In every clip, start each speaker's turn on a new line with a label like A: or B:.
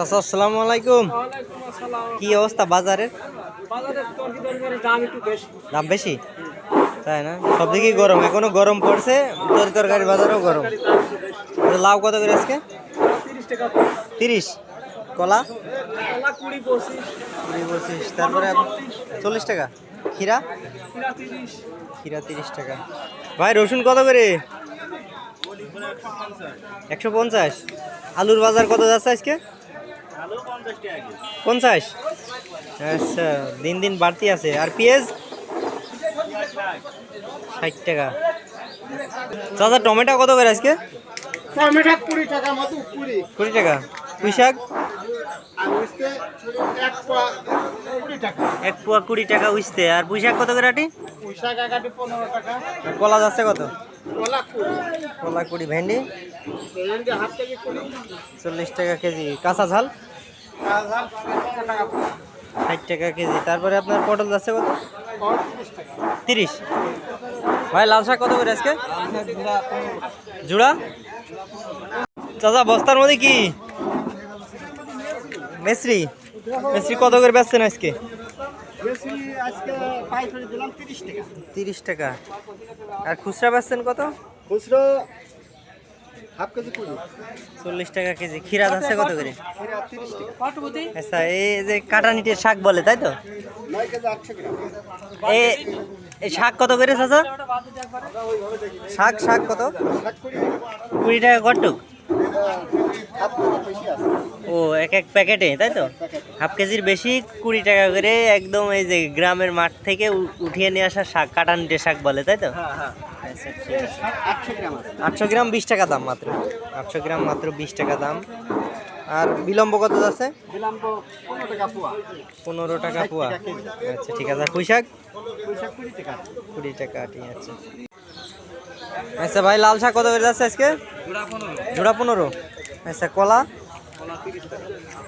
A: চাচা আসসালামু আলাইকুম। কি অবস্থা বাজারের?
B: দাম বেশি।
A: তাই না? সব দিকেই গরম। এখনও গরম পড়ছে তরি তরকারি বাজারও গরম। লাউ কত করে আজকে?
B: তিরিশ
A: কলা?
B: কুড়ি পঁচিশ।
A: তারপরে চল্লিশ। টাকা। খিরা খিরা তিরিশ টাকা। ভাই রসুন কত করে? একশো পঞ্চাশ। আলুর বাজার কত যাচ্ছে আজকে? পঞ্চাশ? আচ্ছা দিন দিন বাড়তি আছে। আর পেঁয়াজ? ষাট টাকা। চাচা টমেটো কত করে আজকে?
B: টমেটো কুড়ি টাকা মতো কুড়ি।
A: কুড়ি টাকা। পুঁই শাক?
B: এক পোয়া কুড়ি টাকা।
A: উঠতে আর পুঁই শাক কত করে আটি? কলা যাচ্ছে কত?
B: কলা কুড়ি।
A: ভেন্ডি? চল্লিশ টাকা কেজি। কাঁচা ঝাল? ষাট টাকা কেজি। তারপরে আপনার পটল যাচ্ছে কত? তিরিশ। ভাই, লাল শাক কত করে আজকে? জুড়া? চাচা, বস্তার মধ্যে কি? মেসরি? মেসরি কত করে বেচছেন আজকে?
B: তিরিশ টাকা।
A: আর খুচরা বেচছেন কত?
B: খুচরো হাফ কেজি কুড়ি।
A: চল্লিশ টাকা কেজি। খিরা যাচ্ছে কত করে?
B: খিরা তিরিশ টাকা।
A: আচ্ছা এই যে কাটানিটের শাক বলে তাই তো? এই শাক কত করে চাচা? শাক শাক কত?
B: কুড়ি।
A: টাকা কটুক এক এক প্যাকেটে তাই তো? হাফ কেজির বেশি কুড়ি টাকা করে একদম এই যে গ্রামের মাঠ থেকে উঠিয়ে নিয়ে আসা শাক কাটানিটে শাক বলে তাই তো?
B: হ্যাঁ হ্যাঁ।
A: আচ্ছা আছে।
B: আটশো গ্রাম আছে।
A: বিশ টাকা দাম মাত্র। আটশো গ্রাম মাত্র বিশ টাকা দাম। আর বিলম্ব কত
B: তো পনেরো টাকা পোয়া।
A: আচ্ছা ঠিক আছে। পুঁই শাক?
B: কুড়ি টাকা।
A: কুড়ি টাকা ঠিক আছে আচ্ছা ভাই লাল শাক কত করে যাচ্ছে আজকে?
B: জোড়া পনেরো।
A: আচ্ছা কলা?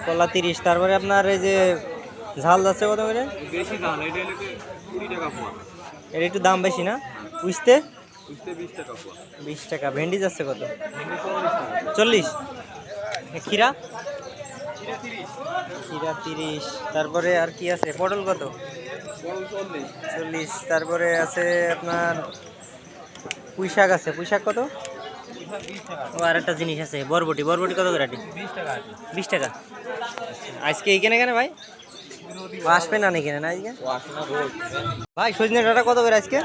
B: কলা তিরিশ
A: তারপরে আপনার এই যে ঝাল যাচ্ছে কত করে?
B: বেশি এটা কুড়ি টাকা পোয়া।
A: এর একটু দাম বেশি না?
B: বুঝতে বিশ টাকা
A: ভেন্ডি যাচ্ছে কত?
B: চল্লিশ।
A: খিরা
B: খিরা তিরিশ।
A: তারপরে আর কি আছে? পটল কত?
B: চল্লিশ।
A: তারপরে আছে আপনার পুঁই শাক আছে। পুঁই শাক কত? ও আর একটা জিনিস আছে বরবটি। বরবটি কত করে আটি?
B: বিশ টাকা
A: বিশ টাকা? আজকে এইখানে কেন ভাই? আসবে না নাকি? না আজকে? ভাই সজনে ডাটা কত করে আজকে?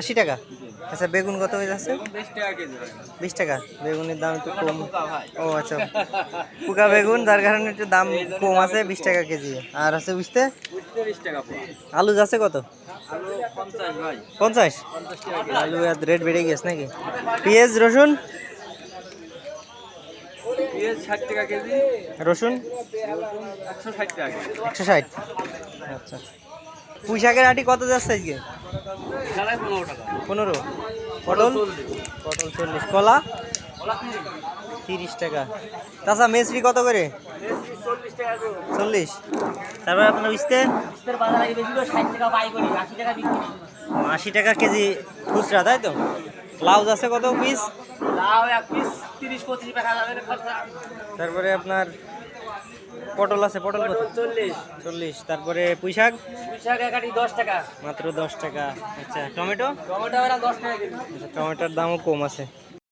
B: আশি টাকা?
A: আচ্ছা বেগুন কত হয়ে যাচ্ছে
B: বিশ টাকা
A: বেগুনের দাম একটু কম। ও আচ্ছা। পুকা বেগুন যার কারণে একটু দাম কম আছে বিশ টাকা কেজি। আর আছে বুঝতে? আলু যাচ্ছে কত?
B: পঞ্চাশ
A: আলু রেট বেড়ে গেছে নাকি? পেঁয়াজ রসুন?
B: পেঁয়াজ ষাট টাকা কেজি।
A: রসুন?
B: একশো ষাট টাকা
A: একশো ষাট? আচ্ছা পুঁই শাকের আটি কত যাচ্ছে আজকে?
B: পনেরো
A: পটল? পটল চল্লিশ। কলা? তিরিশ টাকা। তাছাড়া মেসরি কত করে?
B: চল্লিশ
A: তারপরে আপনার বুঝতে
B: আশি টাকা
A: কেজি খুচরা তাই তো? লাউজ আছে কত পিস?
B: লাউ এক পিস তিরিশ পঁচিশ টাকা খরচা।
A: তারপরে আপনার পটল আছে পটল কত?
B: চল্লিশ।
A: চল্লিশ। তারপরে পুঁই শাক?
B: পুঁইশাক একাটি দশ টাকা।
A: মাত্র দশ টাকা। আচ্ছা টমেটো?
B: টমেটো দশ টাকা
A: আচ্ছা, টমেটোর দামও কম আছে।